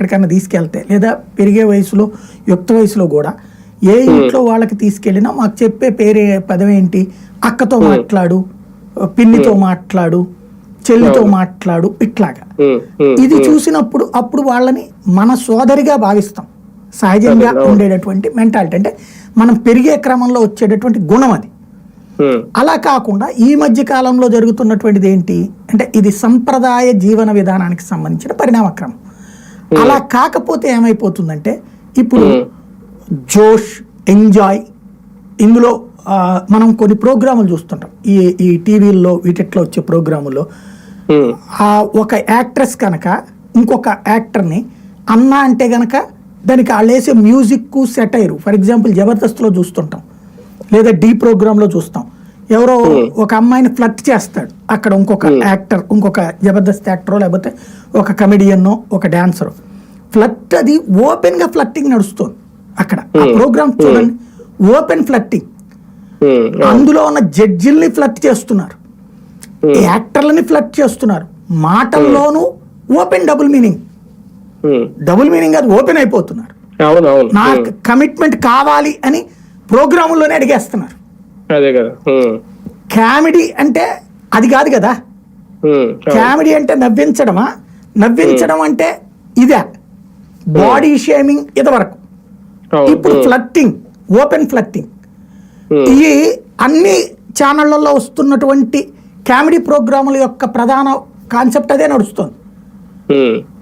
ఎక్కడికైనా తీసుకెళ్తే లేదా పెరిగే వయసులో యుక్త వయసులో కూడా ఏ ఇంట్లో వాళ్ళకి తీసుకెళ్ళినా మాకు చెప్పే పేరే పదం ఏంటి? అక్కతో మాట్లాడు పిన్నితో మాట్లాడు చెల్లితో మాట్లాడు ఇట్లాగా. ఇది చూసినప్పుడు అప్పుడు వాళ్ళని మన సోదరిగా భావిస్తాం. సహజంగా ఉండేటటువంటి మెంటాలిటీ అంటే మనం పెరిగే క్రమంలో వచ్చేటటువంటి గుణం అది. అలా కాకుండా ఈ మధ్య కాలంలో జరుగుతున్నటువంటిది ఏంటి? అంటే ఇది సంప్రదాయ జీవన విధానానికి సంబంధించిన పరిణామక్రమం. అలా కాకపోతే ఏమైపోతుందంటే ఇప్పుడు జోష్ ఎంజాయ్ ఇందులో మనం కొన్ని ప్రోగ్రాములు చూస్తుంటాం. ఈ ఈ టీవీల్లో వీటిట్లో వచ్చే ప్రోగ్రాముల్లో ఆ ఒక యాక్ట్రెస్ కనుక ఇంకొక యాక్టర్ని అన్న అంటే గనక దానికి వాళ్ళు వేసే మ్యూజిక్ సెటైరు. ఫర్ ఎగ్జాంపుల్ జబర్దస్త్లో చూస్తుంటాం. లేదా డీ ప్రోగ్రాంలో చూస్తాం. ఎవరో ఒక అమ్మాయిని ఫ్లట్ చేస్తాడు. అక్కడ ఇంకొక యాక్టర్ ఇంకొక జబర్దస్త్ యాక్టరో లేకపోతే ఒక కమెడియన్నో ఒక డాన్సరో. ఫ్లట్ అది ఓపెన్గా ఫ్లట్టింగ్ నడుస్తుంది అక్కడ. ఆ ప్రోగ్రామ్ చూడండి. ఓపెన్ ఫ్లట్టింగ్ అందులో ఉన్న జడ్జిల్ని ఫ్లట్ చేస్తున్నారు. యాక్టర్లని ఫ్లట్ చేస్తున్నారు. మాటల్లోనూ open double meaning. Double meaning అది ఓపెన్ అయిపోతున్నారు. నాకు కమిట్మెంట్ కావాలి అని ప్రోగ్రాముల్లోనే అడిగేస్తున్నారు. అదే కదా. కామెడీ అంటే అది కాదు కదా. కామెడీ అంటే నవ్వించడమా? నవ్వించడం అంటే ఇదే. బాడీ షేమింగ్ ఇదివరకు. ఇప్పుడు ఫ్లట్టింగ్ ఓపెన్ ఫ్లట్టింగ్. ఈ అన్ని ఛానళ్ళలో వస్తున్నటువంటి కామెడీ ప్రోగ్రాముల యొక్క ప్రధాన కాన్సెప్ట్ అదే నడుస్తుంది.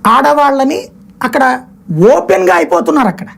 ఆడవాళ్ళని అక్కడ ఓపెన్గా అయిపోతున్నారు అక్కడ.